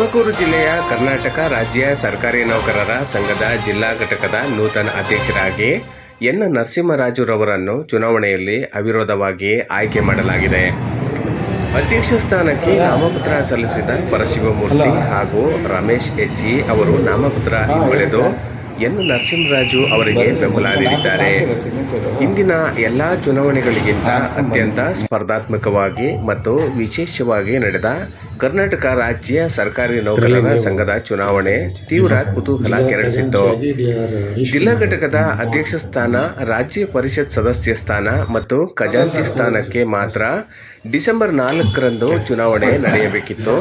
ತುಮಕೂರು ಜಿಲ್ಲೆಯ ಕರ್ನಾಟಕ ರಾಜ್ಯ ಸರ್ಕಾರಿ ನೌಕರರ ಸಂಘದ ಜಿಲ್ಲಾ ಘಟಕದ ನೂತನ ಅಧ್ಯಕ್ಷರಾಗಿ ಎನ್ ನರಸಿಂಹರಾಜುರವರನ್ನು ಚುನಾವಣೆಯಲ್ಲಿ ಅವಿರೋಧವಾಗಿ ಆಯ್ಕೆ ಮಾಡಲಾಗಿದೆ. ಅಧ್ಯಕ್ಷ ಸ್ಥಾನಕ್ಕೆ ನಾಮಪತ್ರ ಸಲ್ಲಿಸಿದ ಪರಶಿವಮೂರ್ತಿ ಹಾಗೂ ರಮೇಶ್ ಹೆಚ್ಜಿ ಅವರು ನಾಮಪತ್ರ ಹಿಂಪಡೆದು ಎನ್ ನರಸಿಂಹರಾಜು ಅವರಿಗೆ ಬೆಂಬಲ ನೀಡಿದ್ದಾರೆ. ಇಂದಿನ ಎಲ್ಲಾ ಚುನಾವಣೆಗಳಿಗಿಂತ ಅತ್ಯಂತ ಸ್ಪರ್ಧಾತ್ಮಕವಾಗಿ ಮತ್ತು ವಿಶೇಷವಾಗಿ ನಡೆದ ಕರ್ನಾಟಕ ರಾಜ್ಯ ಸರ್ಕಾರಿ ನೌಕರರ ಸಂಘದ ಚುನಾವಣೆ ತೀವ್ರ ಕುತೂಹಲ ಕೆರಳಿಸಿತ್ತು. ಜಿಲ್ಲಾ ಘಟಕದ ಅಧ್ಯಕ್ಷ ಸ್ಥಾನ ರಾಜ್ಯ ಪರಿಷತ್ ಸದಸ್ಯ ಸ್ಥಾನ ಮತ್ತು ಖಜಾಂಚಿ ಸ್ಥಾನಕ್ಕೆ ಮಾತ್ರ ಡಿಸೆಂಬರ್ ನಾಲ್ಕರಂದು ಚುನಾವಣೆ ನಡೆಯಬೇಕಿತ್ತು.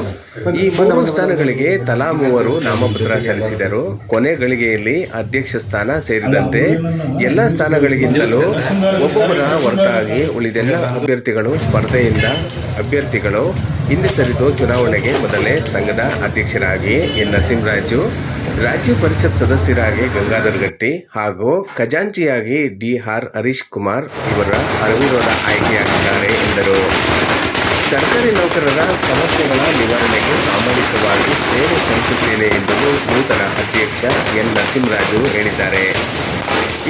ಈ ಮೂರು ಸ್ಥಾನಗಳಿಗೆ ತಲಾ ಮೂವರು ನಾಮಪತ್ರ ಸಲ್ಲಿಸಿದರು. ಕೊನೆ ಗಳಿಗೆಯಲ್ಲಿ ಅಧ್ಯಕ್ಷ ಸ್ಥಾನ ಸೇರಿದಂತೆ ಎಲ್ಲ ಸ್ಥಾನಗಳಿಗಿಂತಲೂ ಒಬ್ಬೊಬ್ಬರ ಹೊರತಾಗಿ ಉಳಿದೆಲ್ಲ ಅಭ್ಯರ್ಥಿಗಳು ಸ್ಪರ್ಧೆಯಿಂದ ಅಭ್ಯರ್ಥಿಗಳು ಹಿಂದೆ ಸರಿದು ಚುನಾವಣೆಗೆ ಮೊದಲೇ ಸಂಘದ ಅಧ್ಯಕ್ಷರಾಗಿ ಎನ್ ನರಸಿಂಹರಾಜು, ರಾಜ್ಯ ಪರಿಷತ್ ಸದಸ್ಯರಾಗಿ ಗಂಗಾಧರ್ ಗಟ್ಟಿ ಹಾಗೂ ಖಜಾಂಚಿಯಾಗಿ ಡಿ ಆರ್ ಹರೀಶ್ ಕುಮಾರ್ ಇವರ ಅವಿರೋಧ ಆಯ್ಕೆಯಾಗಿದ್ದಾರೆ ಎಂದರು. ಸರ್ಕಾರಿ ನೌಕರರ ಸಮಸ್ಯೆಗಳ ನಿವಾರಣೆಗೆ ಪ್ರಾಮಾಣಿಕವಾಗಿ ಸೇವೆ ಸಲ್ಲಿಸುತ್ತೇನೆ ಎಂದು ನೂತನ ಅಧ್ಯಕ್ಷ ಎನ್ ನರಸಿಂಹರಾಜು ಹೇಳಿದ್ದಾರೆ.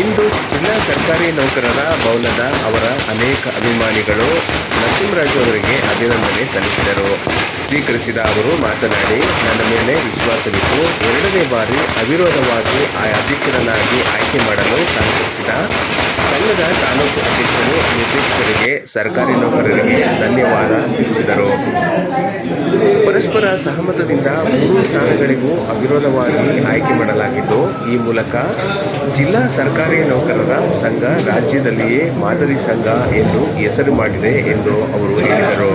ಇಂದು ಜಿಲ್ಲಾ ಸರ್ಕಾರಿ ನೌಕರರ ಭವನದ ಅವರ ಅನೇಕ ಅಭಿಮಾನಿಗಳು ನರಸಿಂಹರಾಜು ಅವರಿಗೆ ಅಭಿನಂದನೆ ಸಲ್ಲಿಸಿದರು. ಸ್ವೀಕರಿಸಿದ ಅವರು ಮಾತನಾಡಿ, ನನ್ನ ಮೇಲೆ ವಿಶ್ವಾಸವಿದ್ದು ಎರಡನೇ ಬಾರಿ ಅವಿರೋಧವಾಗಿ ಅಧ್ಯಕ್ಷರನ್ನಾಗಿ ಆಯ್ಕೆ ಮಾಡಲು ಸಹಕರಿಸಿದ ಸಂಘದ ತಾಲೂಕು ಅಧ್ಯಕ್ಷರು, ನಿರ್ದೇಶಕರಿಗೆ, ಸರ್ಕಾರಿ ನೌಕರರಿಗೆ ಧನ್ಯವಾದ ತಿಳಿಸಿದರು. ಪರಸ್ಪರ ಸಹಮತದಿಂದ ಮೂರು ಸ್ಥಾನಗಳಿಗೂ ಅವಿರೋಧವಾಗಿ ಆಯ್ಕೆ ಮಾಡಲಾಗಿದ್ದು, ಈ ಮೂಲಕ ಜಿಲ್ಲಾ ಸರ್ಕಾರಿ ನೌಕರರ ಸಂಘ ರಾಜ್ಯದಲ್ಲಿಯೇ ಮಾದರಿ ಸಂಘ ಎಂದು ಹೆಸರು ಮಾಡಿದೆ ಎಂದು ಅವರು ಹೇಳಿದರು.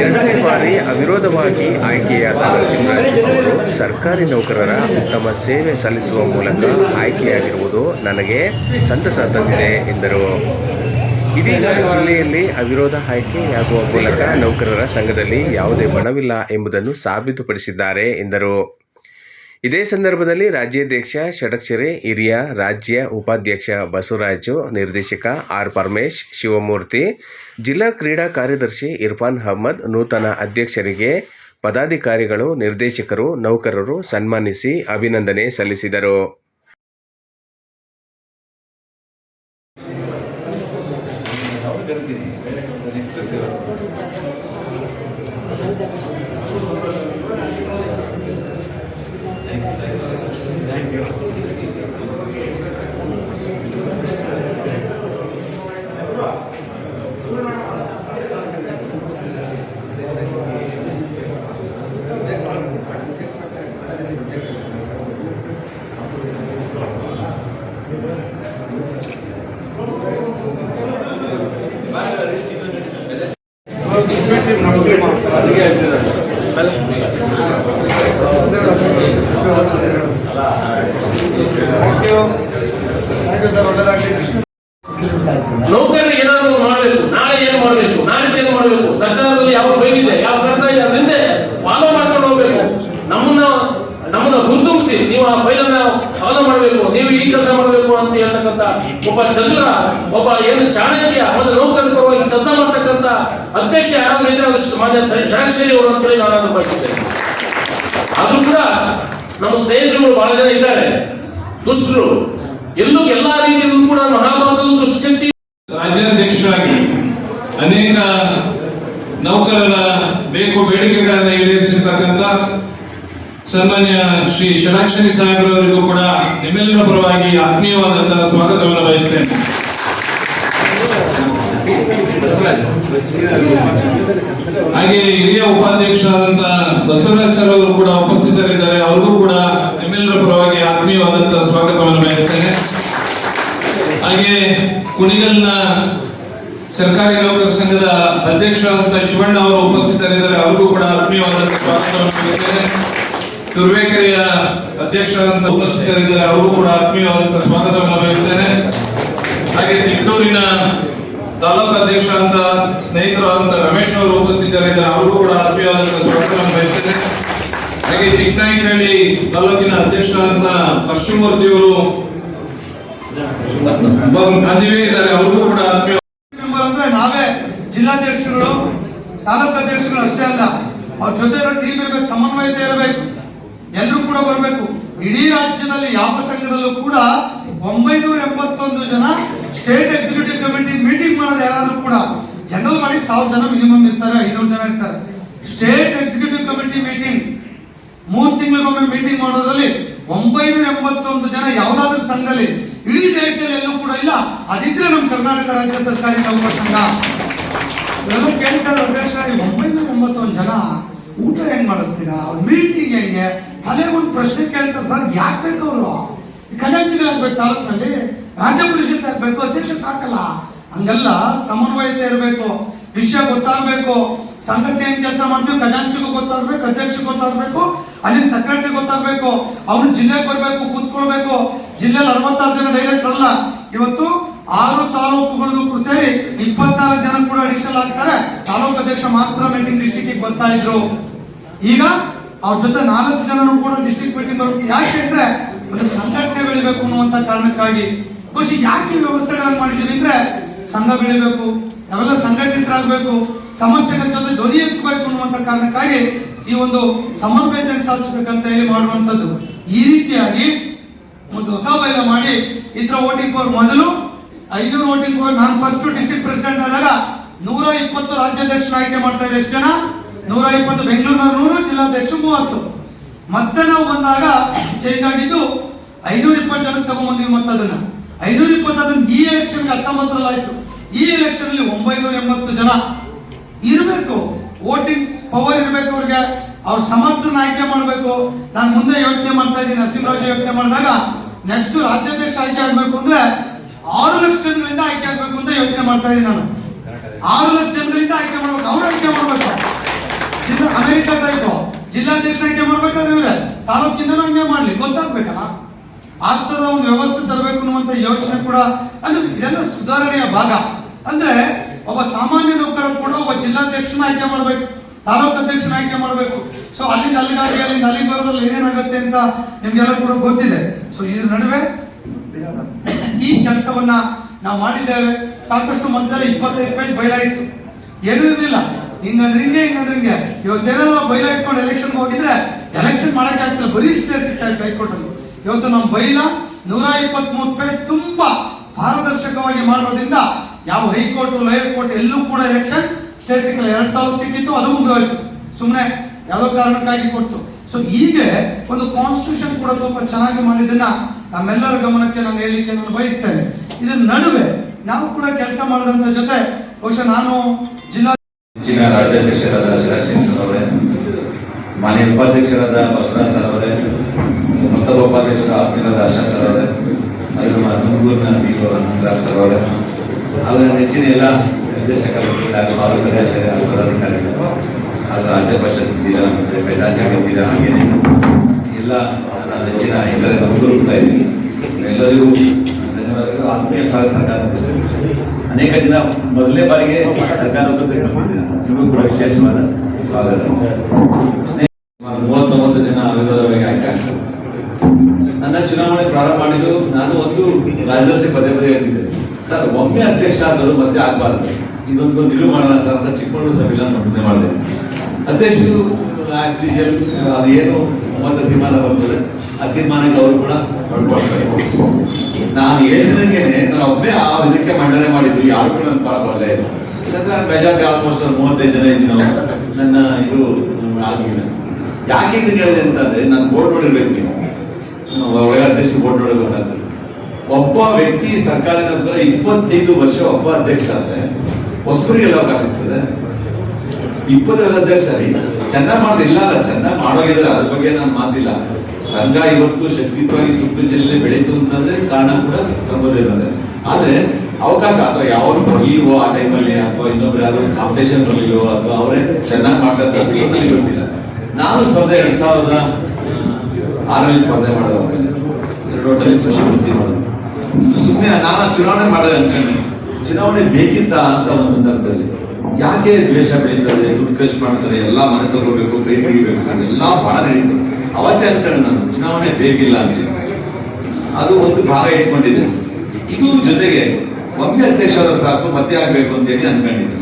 ಎರಡನೇ ಬಾರಿ ಅವಿರೋಧವಾಗಿ ಆಯ್ಕೆಯಾದ ನರಸಿಂಹರಾಜು ಅವರು ಸರ್ಕಾರಿ ನೌಕರರ ಉತ್ತಮ ಸೇವೆ ಸಲ್ಲಿಸುವ ಮೂಲಕ ಆಯ್ಕೆಯಾಗಿರುವುದು ನನಗೆ ಸಂತಸ ತಂದಿದೆ, ಎಂದರು. ಇದೀಗ ಜಿಲ್ಲೆಯಲ್ಲಿ ಅವಿರೋಧ ಆಯ್ಕೆಯಾಗುವ ಮೂಲಕ ನೌಕರರ ಸಂಘದಲ್ಲಿ ಯಾವುದೇ ಬಣವಿಲ್ಲ ಎಂಬುದನ್ನು ಸಾಬೀತುಪಡಿಸಿದ್ದಾರೆ, ಎಂದರು. ಇದೇ ಸಂದರ್ಭದಲ್ಲಿ ರಾಜ್ಯಾಧ್ಯಕ್ಷ ಷಡಕ್ಷರೆ, ಹಿರಿಯ ರಾಜ್ಯ ಉಪಾಧ್ಯಕ್ಷ ಬಸವರಾಜು, ನಿರ್ದೇಶಕ ಆರ್ ಪರಮೇಶ್, ಶಿವಮೂರ್ತಿ ಜಿಲ್ಲಾ ಕ್ರೀಡಾ ಕಾರ್ಯದರ್ಶಿ ಇರ್ಫಾನ್ ಅಹಮ್ಮದ್ ನೂತನ ಅಧ್ಯಕ್ಷರಿಗೆ ಪದಾಧಿಕಾರಿಗಳು ನಿರ್ದೇಶಕರು ನೌಕರರು ಸನ್ಮಾನಿಸಿ ಅಭಿನಂದನೆ ಸಲ್ಲಿಸಿದರು. ನೌಕರರಿಗೆ ಏನಾದರೂ ಮಾಡಬೇಕು ನಾಳೆ ಏನು ಮಾಡಬೇಕು ನಾಡಿದ್ದು ಏನು ಮಾಡಬೇಕು ಸರ್ಕಾರದಲ್ಲಿ ಯಾವ ಫೈಲ್ ಇದೆ ಯಾವ ಕರ್ತವ್ಯ ಅದರಿಂದ ಫಾಲೋ ಮಾಡ್ಕೊಂಡು ಹೋಗ್ಬೇಕು ನಮ್ಮನ್ನ ನಮ್ಮನ್ನ ಗುರುತಿಸಿ ನೀವು ಆ ಫೈಲನ್ನ ಫಾಲೋ ಮಾಡಬೇಕು ನೀವು ಈ ಕೆಲಸ ಮಾಡಬೇಕು ಅಂತ ಹೇಳ್ತಕ್ಕಂಥ ಒಬ್ಬ ಚಂದ್ರ, ಒಬ್ಬ ಏನು ಚಾಣಕ್ಯ ಒಂದು ಲೋಕದ ಪರವಾಗಿ ಕೆಲಸ ಮಾಡ್ತಕ್ಕಂತ ಅಧ್ಯಕ್ಷ ಯಾರಾದ್ರೂ ಇದ್ರೆ ಅದು ಮಾನ್ಯ ಷಡಕ್ಷರಿ ಅವರು ಅಂತೇಳಿ ನಾನು ಅದನ್ನು ಬಯಸಿದ್ದೇನೆ. ಆದ್ರೂ ಕೂಡ ನಮ್ಮ ಸ್ನೇಹಿತರು ಬಹಳ ಜನ ಇದ್ದಾರೆ. ದುಷ್ಟರು. ಎಲ್ಲೂ ಎಲ್ಲಾ ರೀತಿಯಲ್ಲೂ ಕೂಡ ಮಹಾಭಾರತದ ದುಷ್ಟಶಕ್ತಿ ರಾಜ್ಯಾಧ್ಯಕ್ಷರಾಗಿ ಅನೇಕ ನೌಕರರ ಬೇಕು, ಬೇಡಿಕೆಗಳನ್ನು ಈಡೇರಿಸಿರ್ತಕ್ಕಂಥ ಸನ್ಮಾನ್ಯ ಶ್ರೀ ಷಡಾಕ್ಷರಿ ಸಾಹೇಬರವರಿಗೂ ಕೂಡ ನಿಮ್ಮೆಲ್ಲರ ಪರವಾಗಿ ಆತ್ಮೀಯವಾದಂತಹ ಸ್ವಾಗತವನ್ನು ಬಯಸ್ತೇನೆ. ಹಾಗೆ ಹಿರಿಯ ಉಪಾಧ್ಯಕ್ಷರಾದಂತಹ ಬಸವರಾಜ್ ಸರ್ ಅವರು ಕೂಡ ಉಪಸ್ಥಿತರಿದ್ದಾರೆ. ಅವ್ರಿಗೂ ಕೂಡ ನಿಮ್ಮೆಲ್ಲರ ಪರವಾಗಿ ಆತ್ಮೀಯವಾದಂತಹ ಸ್ವಾಗತವನ್ನು ಬಯಸ್ತೇನೆ. ಹಾಗೆ ಕುಣಿಗಲ್ನ ಸರ್ಕಾರಿ ನೌಕರ ಸಂಘದ ಅಧ್ಯಕ್ಷರಾದಂತಹ ಶಿವಣ್ಣ ಅವರು ಉಪಸ್ಥಿತರಿದ್ದಾರೆ. ಅವ್ರಿಗೂ ಕೂಡ ಆತ್ಮೀಯವಾದಂತಹ ಸ್ವಾಗತವನ್ನು ಬಯಸ್ತೇನೆ. ತುರುವೇಕೆರೆಯ ಅಧ್ಯಕ್ಷರಾದಂತಹ ಉಪಸ್ಥಿತರಿದ್ದಾರೆ. ಅವರು ಕೂಡ ಆತ್ಮೀಯವಾದಂತಹ ಸ್ವಾಗತವನ್ನು ಬಯಸ್ತೇನೆ ಹಾಗೆ ಚಿತ್ತೂರಿನ ತಾಲೂಕು ಅಧ್ಯಕ್ಷರಾದಂತ ಸ್ನೇಹಿತರಾದಂತ ರಮೇಶ್ ಅವರು ಉಪಸ್ಥಿತರಿದ್ದಾರೆ. ಅವರು ಕೂಡ ಆತ್ಮೀಯವಾದಂತಹ ಸ್ವಾಗತವನ್ನು ಬಯಸ್ತೇನೆ ಹಾಗೆ ಚಿಕ್ಕನಾಯಕಹಳ್ಳಿ ತಾಲೂಕಿನ ಅಧ್ಯಕ್ಷರಾದಂತ ಪರಶುಮೂರ್ತಿ ಅವರು ಗಾಂಧಿವೇ ಇದ್ದಾರೆ. ಅವ್ರಿಗೂ ಕೂಡ ಆತ್ಮೀಯ ನಾವೇ ಜಿಲ್ಲಾಧ್ಯಕ್ಷರು ತಾಲೂಕು ಅಧ್ಯಕ್ಷರು ಅಷ್ಟೇ ಅಲ್ಲ. ಅವ್ರ ಜೊತೆ ಟೀಮ್ ಇರಬೇಕು, ಸಮನ್ವಯತೆ ಇರಬೇಕು. ಎಲ್ಲರೂ ಕೂಡ ಬರಬೇಕು. ಇಡೀ ರಾಜ್ಯದಲ್ಲಿ ಯಾವ ಸಂಘದಲ್ಲೂ ಕೂಡ ಒಂಬೈನೂರ ಎಂಬತ್ತೊಂದು ಜನ ಸ್ಟೇಟ್ ಎಕ್ಸಿಕ್ಯೂಟಿವ್ ಕಮಿಟಿ ಮೀಟಿಂಗ್ ಮಾಡೋದು ಯಾರಾದರೂ ಕೂಡ ಜನರಲ್ ಮಾಡಿ ಸಾವಿರ ಜನ ಮಿನಿಮಮ್ ಇರ್ತಾರೆ, ಐನೂರು ಜನ ಇರ್ತಾರೆ. ಸ್ಟೇಟ್ ಎಕ್ಸಿಕ್ಯೂಟಿವ್ ಕಮಿಟಿ ಮೀಟಿಂಗ್ ಮೂರು ತಿಂಗಳಿಗೊಮ್ಮೆ ಮೀಟಿಂಗ್ ಮಾಡೋದ್ರಲ್ಲಿ ಒಂಬೈನೂರ ಎಂಬತ್ತೊಂದು ಜನ ಯಾವುದಾದ್ರೂ ಸಂಘದಲ್ಲಿ ಇಡೀ ದೇಶದಲ್ಲಿ ಎಲ್ಲೂ ಕೂಡ ಇಲ್ಲ. ಅದಿದ್ರೆ ನಮ್ಮ ಕರ್ನಾಟಕ ರಾಜ್ಯ ಸರ್ಕಾರಿ ನೌಕರ ಸಂಘ. ಎಲ್ಲರೂ ಕೇಳ್ತಾರೆ ಅಧ್ಯಕ್ಷ ಒಂಬೈನೂರ ಎಂಬತ್ತೊಂದು ಜನ ಊಟ ಹೆಂಗ್ ಮಾಡಿಸ್ತೀರಾ? ಮೀಟಿಂಗ್ ಹೆಂಗೆ? ತಲೆ ಒಂದು ಪ್ರಶ್ನೆ ಕೇಳ್ತಾರೆ ಸರ್, ಯಾಕೆ ಬೇಕು ಅವರು? ಖಜಾಂಚಿಗೆ ಆಗ್ಬೇಕು ತಾಲೂಕಿನಲ್ಲಿ? ರಾಜ್ಯ ಪರಿಷತ್ ಆಗ್ಬೇಕು ಅಧ್ಯಕ್ಷ ಸಾಕಲ್ಲ. ಹಂಗಲ್ಲ ಸಮನ್ವಯತೆ ಇರಬೇಕು, ವಿಷಯ ಗೊತ್ತಾಗಬೇಕು. ಸಂಘಟನೆ ಏನ್ ಕೆಲಸ ಮಾಡ್ತೀವಿ, ಖಜಾಂಚಿಗೂ ಗೊತ್ತಾಗ್ಬೇಕು ಅಧ್ಯಕ್ಷ ಗೊತ್ತಾಗ್ಬೇಕು ಅಲ್ಲಿ ಸೆಕ್ರೆಟರಿ ಗೊತ್ತಾಗ್ಬೇಕು, ಅವ್ನು ಜಿಲ್ಲೆಗೆ ಬರಬೇಕು, ಕೂತ್ಕೊಳ್ಬೇಕು. ಜಿಲ್ಲೆಯಲ್ಲಿ ಅರವತ್ತಾರು ಜನ ಡೈರೆಕ್ಟರ್ ಅಲ್ಲ. ಇವತ್ತು ಆರು ತಾಲೂಕುಗಳಿಗೂ ಕೂಡ ಸೇರಿ ಇಪ್ಪತ್ನಾಲ್ಕು ಜನ ಕೂಡ ಅಡಿಷನಲ್ ಆಗ್ತಾರೆ. ತಾಲೂಕು ಅಧ್ಯಕ್ಷ ಮಾತ್ರ ಮೀಟಿಂಗ್ ಡಿಸ್ಟಿಕ್ ಬರ್ತಾ ಇದ್ರು. ಈಗ ಅವ್ರ ಜೊತೆ ನಾಲ್ಕು ಜನರು ಕೂಡ ಡಿಸ್ಟ್ರಿಕ್ಟ್ ಮೀಟಿಂಗ್ ಬರಬೇಕು ಯಾಕೆ ಅಂದ್ರೆ ಒಂದು ಸಂಘಟನೆ ಬೆಳಿಬೇಕು ಅನ್ನುವಂತ ಕಾರಣಕ್ಕಾಗಿ. ಬಹುಶಃ ಯಾಕೆ ವ್ಯವಸ್ಥೆಗಳನ್ನು ಮಾಡಿದೀವಿ ಅಂದ್ರೆ ಸಂಘ ಬೆಳಿಬೇಕು ನಾವೆಲ್ಲ ಸಂಘಟಿತರಾಗಬೇಕು, ಸಮಸ್ಯೆಗಳ ಜೊತೆ ಧ್ವನಿ ಎತ್ತಬೇಕು ಅನ್ನುವಂತ ಕಾರಣಕ್ಕಾಗಿ ಈ ಒಂದು ಸಮನ್ವಯತೆ ಸಾಧಿಸಬೇಕಂತ ಹೇಳಿ ಮಾಡುವಂತದ್ದು ಈ ರೀತಿಯಾಗಿ ಒಂದು ಹೊಸ ಬೈಲ ಮಾಡಿ ಇತರ ವೋಟಿಂಗ್ ಪವರ್ ಮೊದಲು ಐನೂರು ವೋಟಿಂಗ್ ಪವರ್ ನಾನು ಫಸ್ಟ್ ಡಿಸ್ಟ್ರಿಕ್ಟ್ ಪ್ರೆಸಿಡೆಂಟ್ ಆದಾಗ ನೂರ ಇಪ್ಪತ್ತು ರಾಜ್ಯಾಧ್ಯಕ್ಷರು ಆಯ್ಕೆ ಮಾಡ್ತಾ ಇದ್ರೆ ಎಷ್ಟು ಜನ? ನೂರ ಇಪ್ಪತ್ತು ಬೆಂಗಳೂರಿನ ನೂರು ಜಿಲ್ಲಾಧ್ಯಕ್ಷ ಮೂವತ್ತು. ಮತ್ತೆ ನಾವು ಬಂದಾಗ ಚೇಂಜ್ ಆಗಿದ್ದು ಐನೂರ ಇಪ್ಪತ್ತು ಜನಕ್ಕೆ ತಗೊಂಡ್ಬಂದ್ವಿ ಮತ್ತೆ ಅದನ್ನ ಐನೂರ ಇಪ್ಪತ್ತು ಈ ಎಲೆಕ್ಷನ್ಗೆ ಹತ್ತೊಂಬತ್ತರಲ್ಲಿ ಆಯ್ತು. ಈ ಎಲೆಕ್ಷನ್ ಅಲ್ಲಿ ಒಂಬೈನೂರ ಎಂಬತ್ತು ಜನ ಇರಬೇಕು. ವೋಟಿಂಗ್ ಪವರ್ ಇರಬೇಕು ಅವ್ರಿಗೆ. ಅವ್ರ ಸಮರ್ಥನ ಆಯ್ಕೆ ಮಾಡಬೇಕು. ನಾನು ಮುಂದೆ ಯೋಚನೆ ಮಾಡ್ತಾ ಇದ್ದೀನಿ, ನರಸಿಂಹರಾಜು ಯೋಚನೆ ಮಾಡಿದಾಗ ನೆಕ್ಸ್ಟ್ ರಾಜ್ಯಾಧ್ಯಕ್ಷ ಆಯ್ಕೆ ಆಗಬೇಕು ಅಂದ್ರೆ ಆರು ಲಕ್ಷ ಜನಗಳಿಂದ ಆಯ್ಕೆ ಆಗಬೇಕು ಅಂತ ಯೋಚನೆ ಮಾಡ್ತಾ ಇದ್ದೀನಿ ನಾನು. ಆರು ಲಕ್ಷ ಜನಗಳಿಂದ ಆಯ್ಕೆ ಮಾಡ್ಬೇಕು. ಅವ್ರು ಆಯ್ಕೆ ಮಾಡ್ಬೇಕು. ಅಮೆರಿಕ ಟೈಪ್ ಜಿಲ್ಲಾಧ್ಯಕ್ಷ ಆಯ್ಕೆ ಮಾಡ್ಬೇಕಾದ್ರೆ ಇವ್ರೆ? ತಾಲೂಕಿಂದ ಹಂಗೆ ಮಾಡ್ಲಿ. ಗೊತ್ತಾಗ್ಬೇಕಲ್ಲ? ಆ ಥರದ ಒಂದು ವ್ಯವಸ್ಥೆ ತರಬೇಕು ಅನ್ನುವಂತ ಯೋಚನೆ ಕೂಡ, ಅಂದ್ರೆ ಇದೆಲ್ಲ ಸುಧಾರಣೆಯ ಭಾಗ. ಅಂದ್ರೆ ಒಬ್ಬ ಸಾಮಾನ್ಯ ನೌಕರ ಕೂಡ ಒಬ್ಬ ಜಿಲ್ಲಾಧ್ಯಕ್ಷನ ಆಯ್ಕೆ ಮಾಡಬೇಕು, ತಾಲೂಕು ಅಧ್ಯಕ್ಷನ ಆಯ್ಕೆ ಮಾಡಬೇಕು. ಸೊ ಅಲ್ಲಿಂದ ಅಲ್ಲಿಗಾಗಿ ಅಲ್ಲಿಂದ ಅಲ್ಲಿಗೆ ಬರೋದ್ರಲ್ಲಿ ಏನೇನಾಗುತ್ತೆ ಅಂತ ನಿಮ್ಗೆಲ್ಲ ಕೂಡ ಗೊತ್ತಿದೆ. ಸೊ ಇದ್ರ ನಡುವೆ ಈ ಕೆಲಸವನ್ನ ನಾವು ಮಾಡಿದ್ದೇವೆ. ಸಾಕಷ್ಟು ಮೊದಲ ಇಪ್ಪತ್ತೈದು ಪೇಜ್ ಬಯಲಾಯಿತು ಏನೂ ಇರಲಿಲ್ಲ. ಹಿಂಗಂದ್ರೆ ಹಿಂಗೆ ಹಿಂಗಂದ್ರೆ ಹಿಂಗೆ. ಇವತ್ತೇನಾದ್ರು ಬೈಲ ಇಟ್ಕೊಂಡು ಎಲೆಕ್ಷನ್ ಹೋಗಿದ್ರೆ ಎಲೆಕ್ಷನ್ ಮಾಡಕ್ಕೆ ಆಗ್ತಿಲ್ಲ ಬರೀ ಸ್ಟೇ ಕೈ ಹೈಕೋರ್ಟಲ್ಲಿ. ಇವತ್ತು ನಮ್ಮ ಬೈಲ ನೂರ ಇಪ್ಪತ್ತ್ ಮೂರು ಪೇಜ್ ತುಂಬಾ ಪಾರದರ್ಶಕವಾಗಿ ಮಾಡೋದ್ರಿಂದ ಯಾವ ಹೈಕೋರ್ಟ್ ಲೋಯರ್ ಕೋರ್ಟ್ ಎಲ್ಲೂ ಕೂಡ ಎಲೆಕ್ಷನ್ ಸ್ಟೇ ಸಿಕ್ಕಿಲ್ಲ. ಎರಡು ತಾವು ಸಿಕ್ಕಿತ್ತು, ಅದು ಮುಗಿದೋಯ್ತು ಸುಮ್ಮನೆ ಯಾವುದೋ ಕಾರಣಕ್ಕಾಗಿ ಕೊಡ್ತು. ಸೊ ಹೀಗೆ ಒಂದು ಕಾನ್ಸ್ಟಿಟ್ಯೂಷನ್ ಕೂಡ ತುಂಬಾ ಚೆನ್ನಾಗಿ ಮಾಡಿದ್ದನ್ನ ನಮ್ಮೆಲ್ಲರ ಗಮನಕ್ಕೆ ನಾನು ಹೇಳಲಿಕ್ಕೆ ನಾನು ಬಯಸ್ತೇನೆ. ಇದರ ನಡುವೆ ನಾವು ಕೂಡ ಕೆಲಸ ಮಾಡೋದಂತ ಜೊತೆ ಬಹುಶಃ ನಾನು ಜಿಲ್ಲಾ ಹೆಚ್ಚಿನ ರಾಜ್ಯಾಧ್ಯಕ್ಷರಾದ ಶಿವರಾಜ್ ಸರ್ ಅವರೇ, ಮಾನ್ಯ ಉಪಾಧ್ಯಕ್ಷರಾದ ಬಸವರಾಜ್ ಸರ್ ಅವರೇ ಮತ್ತೊಬ್ಬ ಉಪಾಧ್ಯಕ್ಷರ ಆತ್ಮೀಯರಾದ ಹರ್ಷ ಸರ್ ಅವರೇ ಅದು ನಮ್ಮ ತುಮಕೂರಿನ ಬಿ ಅನಂತರಾಜ್ ಸರ್ ಅವರೇ ನನ್ನ ನೆಚ್ಚಿನ ಎಲ್ಲ ನಿರ್ದೇಶಕರು ಹಾಗೂ ತಾಲೂಕು ಹಾಗೂ ಪದಾಧಿಕಾರಿಗಳು, ಹಾಗೂ ರಾಜ್ಯ ಪರಿಷತ್ ಇದ್ದೀರಾ ಮತ್ತು ರಾಜ್ಯ ಇದ್ದೀರಾ ಹಾಗೇನೆ ಎಲ್ಲ ನನ್ನ ನೆಚ್ಚಿನ ಎಲ್ಲರ ನಮಗೂ ಹೋಗ್ತಾ ಇದ್ದೀನಿ ಎಲ್ಲರಿಗೂ ಧನ್ಯವಾದಗಳು ಆತ್ಮೀಯ ಸ್ವಾಗತ. ಅನೇಕ ಜನ ಮೊದಲನೇ ಬಾರಿಗೆ ಸರ್ಕಾರ ಬಂದಿದ್ದೀರಾ ನಿಮಗೂ ಕೂಡ ವಿಶೇಷವಾದ ಸ್ವಾಗತ. ಸ್ನೇಹ ಸುಮಾರು ಮೂವತ್ತೊಂಬತ್ತು ಜನ ಅವಿರೋಧವಾಗಿ ಆಯ್ಕೆ ನನ್ನ ಚುನಾವಣೆ ಪ್ರಾರಂಭ ಮಾಡಿದ್ದು ನಾನು ಒಂದು ರಾಜದರ್ಶಿ ಪದೇ ಪದೇ ಹೇಳ್ತಿದ್ದೆ. ಸರ್, ಒಮ್ಮೆ ಅಧ್ಯಕ್ಷ ಆದರೂ ಮತ್ತೆ ಆಗ್ಬಾರ್ದು. ಇದೊಂದು ನಿಲುವು ಮಾಡೋಣ ಸರ್ ಅಂತ ಚಿಕ್ಕಮಗಳೂರು ಸಭೆಲ್ಲ ನಾನು ಮಾಡಿದೆ. ಅಧ್ಯಕ್ಷರು ಆಸ್ ಅದು ಏನು ಒಂಬತ್ತು ತೀರ್ಮಾನ ಬರ್ತದೆ. ಆ ತೀರ್ಮಾನಕ್ಕೆ ಅವರು ಕೂಡ ನಾನು ಹೇಳಿದಂಗೆ ನಾನು ಒಬ್ಬನೇ ಆ ಇದಕ್ಕೆ ಮಂಡನೆ ಮಾಡಿದ್ದು. ಯಾರು ಕೂಡ ನನ್ನ ಪರ ಬರಲೇ ಇಲ್ಲ. ಯಾಕಂದ್ರೆ ಮೆಜಾರಿಟಿ ಆಲ್ಮೋಸ್ಟ್ ಮೂವತ್ತೈದು ಜನ ಇದ್ದೀನಿ ನಾವು ನನ್ನ ಇದು ಆಗಿಲ್ಲ. ಯಾಕೆ ಇದನ್ನು ಹೇಳಿದೆ ಅಂತಂದ್ರೆ, ನಾನು ಬೋರ್ಡ್ ನೋಡಿರ್ಬೇಕು ನೀವು. ಒಳ್ಳೆಯ ಅಧ್ಯಕ್ಷ ಬೋರ್ಡ್ ನೋಡಿರ್ಬೇಕಂತ ಒಬ್ಬ ವ್ಯಕ್ತಿ ಸರ್ಕಾರಿ ನೌಕರ ಇಪ್ಪತ್ತೈದು ವರ್ಷ ಒಬ್ಬ ಅಧ್ಯಕ್ಷ ಆದ್ರೆ ಹೊಸಬರಿಗೆಲ್ಲ ಅವಕಾಶ ಸಿಗ್ತದೆ. ಇಪ್ಪತ್ತೈದು ಸರಿ. ಚೆನ್ನಾಗಿ ಮಾಡಿಲ್ಲ ಅಲ್ಲ ಚೆನ್ನಾಗಿ ಮಾಡೋಗಿದ್ರೆ ಅದ್ರ ಬಗ್ಗೆ ನಾನು ಮಾತಿಲ್ಲ. ಸಂಘ ಇವತ್ತು ಶಕ್ತಿಯುತವಾಗಿ ತುಮಕೂರು ಜಿಲ್ಲೆಯಲ್ಲಿ ಬೆಳೀತು ಅಂತಂದ್ರೆ ಕಾರಣ ಕೂಡ ಸಂಬಂಧ ಆದ್ರೆ ಅವಕಾಶ, ಅಥವಾ ಯಾವಾಗ ಬರ್ಲಿವೋ ಆ ಟೈಮಲ್ಲಿ ಅಥವಾ ಇನ್ನೊಬ್ರು ಯಾರು ಕಾಂಪಿಟೇಷನ್ ಬರ್ಲಿಲ್ವೋ, ಅಥವಾ ಅವರೇ ಚೆನ್ನಾಗಿ ಮಾಡ್ತಾರೆ ಗೊತ್ತಿಲ್ಲ. ನಾನು ಸ್ಪರ್ಧೆ ಎರಡ್ ಸಾವಿರದ ಆರಲ್ಲಿ ಸ್ಪರ್ಧೆ ಮಾಡೋದು ಸೋಷಿಯಲ್ ವೃತ್ತಿ ಮಾಡೋದು ಸುಮ್ಮನೆ ನಾನು ಚುನಾವಣೆ ಮಾಡಿದೆ ಅನ್ಕೊಂಡೆ. ಚುನಾವಣೆ ಬೇಕಿತ್ತ ಅಂತ ಒಂದು ಸಂದರ್ಭದಲ್ಲಿ. ಯಾಕೆ ದ್ವೇಷ ಬೆಳೀತದೆ? ದುಡ್ಡು ಖರ್ಚು ಮಾಡ್ತಾರೆ, ಎಲ್ಲ ಮನೆ ತಗೋಬೇಕು ಕೈ ಹಿಡಿಬೇಕು ಎಲ್ಲ ಬಹಳ ನಡೀತದೆ ಅವತ್ತೇ ಅನ್ಕೊಂಡೆ ನಾನು, ಚುನಾವಣೆ ಬೇಕಿಲ್ಲ ಅಂತ. ಅದು ಒಂದು ಭಾಗ ಇಟ್ಕೊಂಡಿದೆ ಇದು ಜೊತೆಗೆ ಒಮ್ಮೆ ಅಧ್ಯಕ್ಷ ಸಾಕು, ಮತ್ತೆ ಆಗ್ಬೇಕು ಅಂತ ಹೇಳಿ ಅನ್ಕೊಂಡಿದ್ದೆ.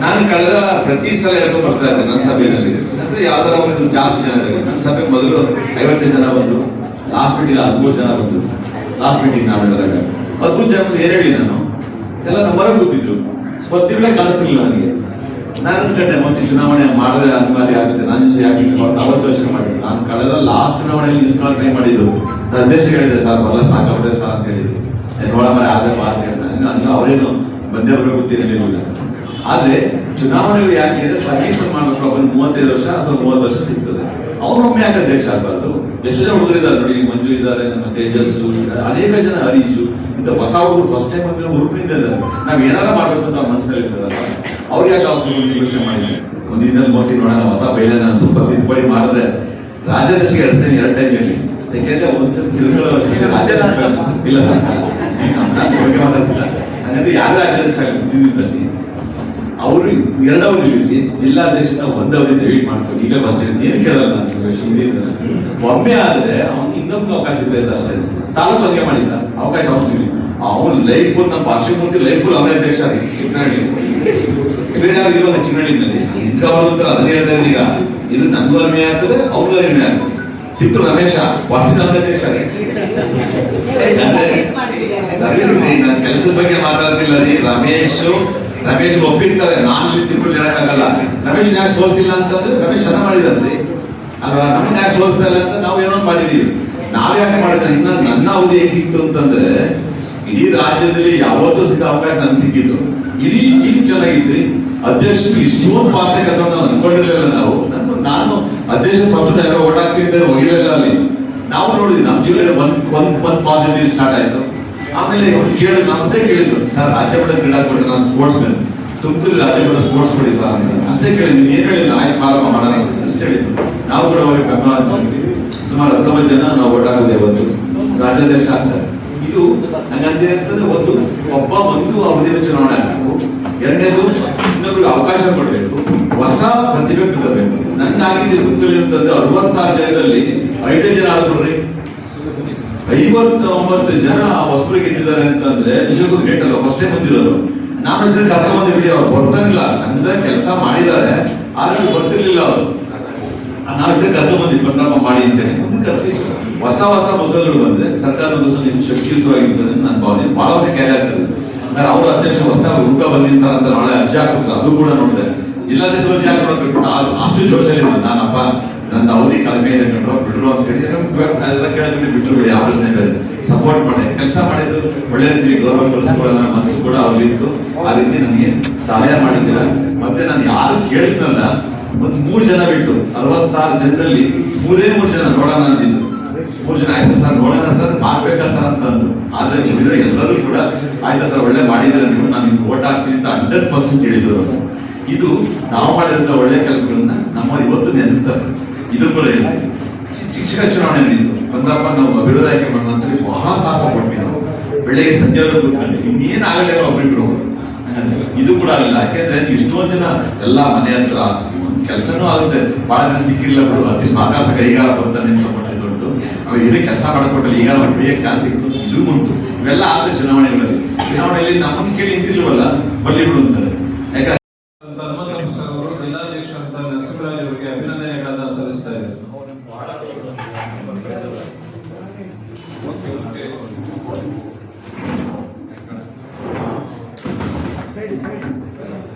ನಾನು ಕಳೆದ ಪ್ರತಿ ಸಲ ಹೇಳ್ಕೊಂಡು ಬರ್ತಾ ಇದ್ದೆ ನನ್ನ ಸಭೆಯಲ್ಲಿ. ಅಂದ್ರೆ ಯಾವ್ದಾರ ಒಂದು ಜಾಸ್ತಿ ಜನ ನನ್ನ ಸಭೆ ಮೊದಲು ಐವತ್ತು ಜನ ಬಂದ್ರು. ಲಾಸ್ಟ್ ಮೀಟಿಂಗ್ ಹದಿಮೂರು ಜನ ಬಂದ್ರು. ಲಾಸ್ಟ್ ಮೀಟಿಂಗ್ ನಾನು ಹೇಳಿದಾಗ ಹದಿಮೂರು ಜನ ಏನ್ ಹೇಳಿ ನಾನು? ಎಲ್ಲ ಹೊರಗೆ ಕೂತಿದ್ರು. ಸ್ಪರ್ಧಿಗಳೇ ಕಳಿಸಿರ್ಲಿಲ್ಲ ನನಗೆ. ನಾನು ಅನ್ಕೊಂಡೆ ಮತ್ತೆ ಚುನಾವಣೆ ಮಾಡಿದ್ರೆ ಅನಿವಾರ್ಯ ಆಗುತ್ತೆ, ನಾನು ಯಾಕೆ ಅವತ್ತು ವರ್ಷ ಮಾಡಿದ್ರು ನಾನು ಕಳೆದ ಲಾಸ್ಟ್ ಚುನಾವಣೆಯಲ್ಲಿ ನಿಂತ್ಕೊಂಡು ಟ್ರೈ ಮಾಡಿದ್ದು. ಅಧ್ಯಕ್ಷ ಹೇಳಿದೆ ಸರ್ ಬಲ್ಲ ಸಾಕಾಗ್ಬಿಟ್ಟೆ ಸರ್, ಅಂತ ಹೇಳಿದ್ರು. ನೋಡ ಮರ ಆದ್ರೆ ಮಾತು ಹೇಳ್ತಾನೆ ನಾನು ಅವರೇನು ಬಂದೇ ಬರೋ ಗೊತ್ತಿರಲಿಲ್ಲ ಆದ್ರೆ ಚುನಾವಣೆಗಳು ಯಾಕೆ ಅಂದ್ರೆ ಸರ್ವೀಸ್ ಮಾಡಬೇಕು ಒಬ್ಬನು ಮೂವತ್ತೈದು ವರ್ಷ ಅಥವಾ ಮೂವತ್ತು ವರ್ಷ ಸಿಗ್ತದೆ. ಅವರೊಮ್ಮೆ ಯಾಕೆ ಅಧ್ಯಕ್ಷ ಆಗ್ಬಾರ್ದು? ಎಷ್ಟು ಜನ ಹುಡುಗರಿದ್ದಾರೆ ನೋಡಿ, ಮಂಜು ಇದ್ದಾರೆ, ನಮ್ಮ ತೇಜಸ್ಸು ಅನೇಕ ಜನ ಹರೀಶು ಇಂಥ ಹೊಸ ಹುಡುಗರು ಫಸ್ಟ್ ಟೈಮ್ ಬಂದ್ರೆ ಹುರುಪಿನಿಂದ ನಾವ್ ಏನಾರ ಮಾಡ್ಬೇಕು ಅಂತ ಮನಸ್ಸಲ್ಲಿ ಇರ್ತದಲ್ಲ ಅವ್ರು ಯಾಕೆ ಅವ್ರು ಯೋಚನೆ ಮಾಡಿದ್ರು ಒಂದು ಬರ್ತೀವಿ ನೋಡೋಣ ಹೊಸ ಬೈಲೆ ನಾನು ಸ್ವಲ್ಪ ತಿದ್ದುಪಡಿ ಮಾಡಿದ್ರೆ ರಾಜದರ್ಶಿಗೆ ಎರಡು ಸರಿ ಎರಡು ಟೈಮ್ ಇರಲಿ. ಯಾಕೆಂದ್ರೆ ಒಂದ್ಸರಿ ತಿಳ್ಕೊಳ್ಳೋ ರಾಜ್ಯಾಧ್ಯಕ್ಷ ಇಲ್ಲ ಬಗ್ಗೆ ಮಾತಾಡ್ತಿಲ್ಲ. ಹಾಗಂದ್ರೆ ಯಾರು ಆಗಿ ಬಿದ್ದಿದ್ದಲ್ಲಿ ಅವರು ಎರಡವರು ಇರಲಿ ಜಿಲ್ಲಾಧ್ಯಕ್ಷನ ಒಂದವರಿಂದ ವೇಟ್ ಮಾಡ್ಕೊಂಡು ಈಗ ಬರ್ತೀನಿ ಏನು ಕೇಳಲ್ಲ ನಾನು. ಒಮ್ಮೆ ಆದ್ರೆ ಅವ್ನು ಇನ್ನೊಂದು ಅವಕಾಶ ಇದೆ ಅಷ್ಟೇ. ತಾಲೂಕು ಬಗ್ಗೆ ಮಾಡಿ ಸರ್, ಅವಕಾಶ ಹೋಗ್ತೀವಿ ಅವನು ಲೈಫ್ ನಮ್ಮ ಪಾರ್ಶ್ವಮೂರ್ತಿ ಲೈಫ್ ಅವನೇ ಅಧ್ಯಕ್ಷ ಚಿಕ್ಕನಹಳ್ಳಿ. ಇಲ್ವಲ್ಲ ಚಿಕ್ಕನಹಳ್ಳಿನಲ್ಲಿ ಅಂತ ಅದನ್ನ ಹೇಳ್ತಾರೆ ಈಗ. ಇದು ನಂದು ಅರ್ಮೆ ಆಗ್ತದೆ ಅವ್ರಿಗೂ ಅನ್ಯಾಯ ಆಗ್ತದೆ. ತಿಟ್ಟು ರಮೇಶ ಪಾರ್ಟಿದ ಅಧ್ಯಕ್ಷ ನಾನು ಕೆಲಸದ ಬಗ್ಗೆ ಮಾತಾಡ್ತಿಲ್ಲ ರೀ. ರಮೇಶ್ ರಮೇಶ್ ಒಪ್ಪಿರ್ತಾರೆ, ನಾನು ತಿಟ್ಟು ಹೇಳಕ್ಕಾಗಲ್ಲ. ರಮೇಶ್ ಯಾಕೆ ಸೋಲ್ಸಿಲ್ಲ ಅಂತಂದ್ರೆ ರಮೇಶ್ ಅನ್ನ ಮಾಡಿದಂತೆ ಅಲ್ವಾ? ನಮ್ಮನ್ನ ಯಾಕೆ ಸೋಲ್ಸ್ತಾ ಅಂತ ನಾವು ಏನೋ ಮಾಡಿದೀವಿ. ನಾವ್ ಯಾಕೆ ಮಾಡಿದ್ರೆ? ಇನ್ನ ನನ್ನ ಅವಧಿ ಹೇಗೆ ಸಿಕ್ತು ಅಂತಂದ್ರೆ, ಇಡೀ ರಾಜ್ಯದಲ್ಲಿ ಯಾವತ್ತೂ ಸಿಕ್ಕ ಅವಕಾಶ ನನ್ ಸಿಕ್ಕಿತ್ತು. ಇಡೀ ಟೀಮ್ ಚೆನ್ನಾಗಿದ್ರಿ ಅಧ್ಯಕ್ಷರು ಇಷ್ಟೊಂದು ಪಾತ್ರ ಕೆಲಸವನ್ನು ಅನ್ಕೊಂಡಿರ್ಲಿಲ್ಲ ನಾವು. ನನ್ನ ನಾನು ಅಧ್ಯಕ್ಷ ಪಕ್ಷದ ಯಾರೋ ಓಡಾಕ್ತಿದ್ದೆ ಹೋಗಿರಲಿಲ್ಲ ಅಲ್ಲಿ. ನಾವು ನೋಡಿದ್ವಿ ನಮ್ಮ ಜಿಲ್ಲೆ ಒಂದ್ ಒಂದ್ ಒಂದ್ ಪಾಸಿಟಿವ್ ಸ್ಟಾರ್ಟ್ ಆಯ್ತು. ಆಮೇಲೆ ಕೇಳಿ ನಮ್ದೇ ಕೇಳಿದ್ರು ಸರ್, ರಾಜ್ಯ ಮಟ್ಟದ ಕ್ರೀಡಾಕೂಟ ನಾನು ಸ್ಪೋರ್ಟ್ಸ್ ಮ್ಯಾನ್ ತುಮಕೂರು ರಾಜ್ಯ ಮಟ್ಟ ಸ್ಪೋರ್ಟ್ಸ್ ಕೊಡಿ ಸರ್ ಅಂತ. ಅಷ್ಟೇ ಕೇಳಿದ್ವಿ. ಏನ್ ಹೇಳಿಲ್ಲ ಆಯ್ತು, ಪ್ರಾರಂಭ ಮಾಡೋಣ ಅಷ್ಟೇ ಹೇಳಿದ್ರು. ನಾವು ಕೂಡ ಹೋಗಿ ಬೆಂಬಲ. ಸುಮಾರು ಹತ್ತೊಂಬತ್ತು ಜನ ನಾವು ಓಡಾಡೋದು ಇವತ್ತು. ರಾಜ್ಯಾಧ್ಯಕ್ಷ ಆಗ್ತಾರೆ. ಇದು ನಂಗಂತಿದೆ ಅಂತಂದ್ರೆ ಒಂದು, ಒಬ್ಬ ಒಂದು ಅವಧಿನ ಚುನಾವಣೆ ಆಗಬೇಕು. ಎರಡನೇದು ಇನ್ನೊಬ್ರಿಗೆ ಅವಕಾಶ ಕೊಡಬೇಕು. ಹೊಸ ಪ್ರತಿಭೆ ಬರಬೇಕು ನನ್ನಾಗಿದ್ದೆ ತುಮಕೂರು ಅಂತಂದ್ರೆ ಅರವತ್ತಾರು ಜನರಲ್ಲಿ ಐದು ಜನ ಆದ್ರಿ ಐವತ್ತೊಂಬತ್ತು ಜನ ಹೊಸಬರು ಗೆದ್ದಿದ್ದಾರೆ ಅಂತಂದ್ರೆ ನಿಜಕ್ಕೂ ಗ್ರೇಟ್ ಅಲ್ಲ ಫಸ್ಟ್ ಟೈಮ್ ಬಂದಿರೋರು ನಾನು ಹೆಸರು ಕರ್ಕೊಂಡ್ ಬಂದ್ಬಿಡಿ ಅವ್ರು ಬರ್ತಾನಿಲ್ಲ ಸಂಘದ ಕೆಲಸ ಮಾಡಿದ್ದಾರೆ. ಆದ್ರೆ ಬರ್ತಿರ್ಲಿಲ್ಲ ಅವರು. ನಾವು ಹೆಸರು ಬಂದು ಪರಿಣಾಮ ಮಾಡಿ ಅಂತೇಳಿ ಮುಂದಕ್ಕೆ ಹೊಸ ಹೊಸ ಮುಖಗಳು ಬಂದ್ರೆ ಸರ್ಕಾರ ಸ್ವಲ್ಪ ಶಕ್ತಿಯುತವಾಗಿರ್ತದೆ ನನ್ನ ಭಾವನೆ. ಬಹಳ ವರ್ಷ ಕ್ಯಾರಿ ಆಗ್ತದೆ. ಅಂದ್ರೆ ಅವರು ಅಧ್ಯಕ್ಷ ಹೊಸ ಹುಡುಗ ಬಂದಿದ್ ಸರ್ ಅಂತ ನಾಳೆ ಅರ್ಜಿ ಹಾಕ್ಬೇಕು. ಅದು ಕೂಡ ನೋಡಿದೆ. ಜಿಲ್ಲಾಧ್ಯಕ್ಷ ಅರ್ಜಿ ಹಾಕ್ಬೇಕು. ಅಷ್ಟು ಜೋಶಲ್ಲಿ ನಾನಪ್ಪ ನನ್ನ ಅವಧಿ ಕಡಿಮೆ ಇದೆ ಕಂಡ್ರು ಬಿಡ್ರು ಅಂತ ಹೇಳಿದ್ರೆ ಕೇಳಿದ್ರೆ ಬಿಟ್ರು ಬಿಡಿ. ಆಲೋಚನೆ ಬೇರೆ. ಸಪೋರ್ಟ್ ಮಾಡಿ. ಕೆಲಸ ಮಾಡಿದ್ದು ಒಳ್ಳೆ ರೀತಿ ಗೌರವ ಕಳಿಸ್ಕೊಳ್ಳೋ ಮನಸ್ಸು ಕೂಡ ಅವ್ರಿತ್ತು ಆ ರೀತಿ ನನಗೆ ಸಹಾಯ ಮಾಡಿದ್ದೀರ. ಮತ್ತೆ ನಾನು ಯಾರು ಕೇಳಿದ್ನಲ್ಲ ಒಂದ್ ಮೂರು ಜನ ಬಿಟ್ಟು ಅರವತ್ತಾರು ಜನರಲ್ಲಿ ಮೂರೇ ಮೂರು ಜನ ನೋಡೋಣ ಅಂತಿದ್ರು ಮೂರು ಜನ ಆಯ್ತು ಸರ್, ನೋಡೋಣ ಸರ್, ಮಾಡ್ಬೇಕಾ ಸರ್ ಅಂತ ಅಂದ್ರು. ಆದ್ರೆ ಉಳಿದ ಎಲ್ಲರೂ ಕೂಡ ಆಯ್ತಾ ಸರ್, ಒಳ್ಳೆ ಮಾಡಿದ್ರೆ ನೀವು? ನಾನು ನಿಮ್ಗೆ ಓಟ್ ಹಾಕ್ತೀನಿ ಅಂತ ಹಂಡ್ರೆಡ್ ಪರ್ಸೆಂಟ್ ಹೇಳಿದ್ರು ಇದು ನಾವು ಮಾಡಿದಂತ ಒಳ್ಳೆ ಕೆಲಸಗಳನ್ನ ನಮ್ಮ ಇವತ್ತು ನೆನೆಸ್ತಾರೆ. ಇದು ಕೂಡ ಹೇಳಿ. ಶಿಕ್ಷಕ ಚುನಾವಣೆ ನಡೀತು. ಬಂದ್ರಪ್ಪ, ನಾವು ಅಭಿವೃದ್ಧಿ ಆಯ್ಕೆ ಮಾಡೋಣ ಅಂತ ಹೇಳಿ ಬಹಳ ಸಾಹಸ ಕೊಟ್ವಿ ನಾವು. ಬೆಳಗ್ಗೆ ಸಂಜೆವರೆಗೂ ಕೂತ್ಕೊಂಡು ಇನ್ನೇನ್ ಆಗಲೇ ಒಬ್ರಿಬ್ರು. ಇದು ಕೂಡ ಆಗಿಲ್ಲ ಯಾಕೆಂದ್ರೆ ನೀವು ಇಷ್ಟೊಂದು ಜನ ಎಲ್ಲಾ ಮನೆ ಹತ್ರ ಕೆಲಸನೂ ಆಗುತ್ತೆ. ಬಹಳ ಜನ ಸಿಕ್ಕಿಲ್ಲ ಬಿಡು ಅತಿ ಮಾತಾಡ್ಸಕ್ಕೆ ಈಗಾರ ಬರ್ತಾನೆ ಅಂತ ಕೊಟ್ಟಿದ್ದು ಉಂಟು. ಅವ್ರು ಇದೇ ಕೆಲಸ ಮಾಡಿಕೊಟ್ಟಲ್ಲಿ ಈಗ ಹಿಡಿಯಕ್ಕೆ ಚಾನ್ಸ್ ಸಿಕ್ತು. ಇದು ಉಂಟು. ಇವೆಲ್ಲ ಆದ ಚುನಾವಣೆಗಳಲ್ಲಿ. ಚುನಾವಣೆಯಲ್ಲಿ ನಮ್ಮನ್ನು ಕೇಳಿ ನಿಂತಿಲ್ವಲ್ಲ ಬಲ್ಲಿ ಬಿಡು ಅಂತಾರೆ. ಚೆನ್ನಾಗಿ ನೋಡ್ಕೊಂತಾರೆ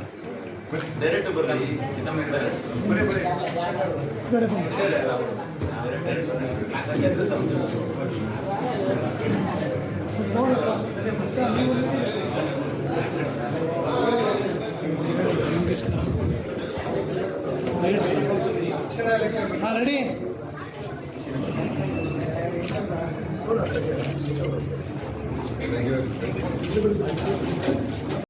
ಏ, ಒಳ್ಳೆ ಗೀತೆ. ಯಾಕಮ್ಮ ಡೈರೆಕ್ಟ್ ಬರ್ರಿ ರೆಡಿ ಶಾರ್ಟ್ ಸರ್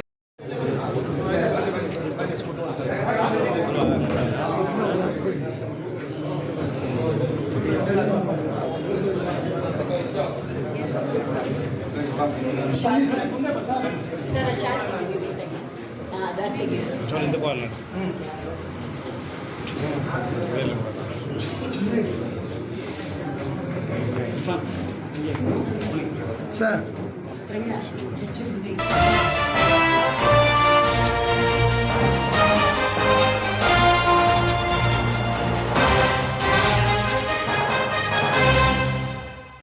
చూడండి ఎందుకు వాళ్ళండి సార్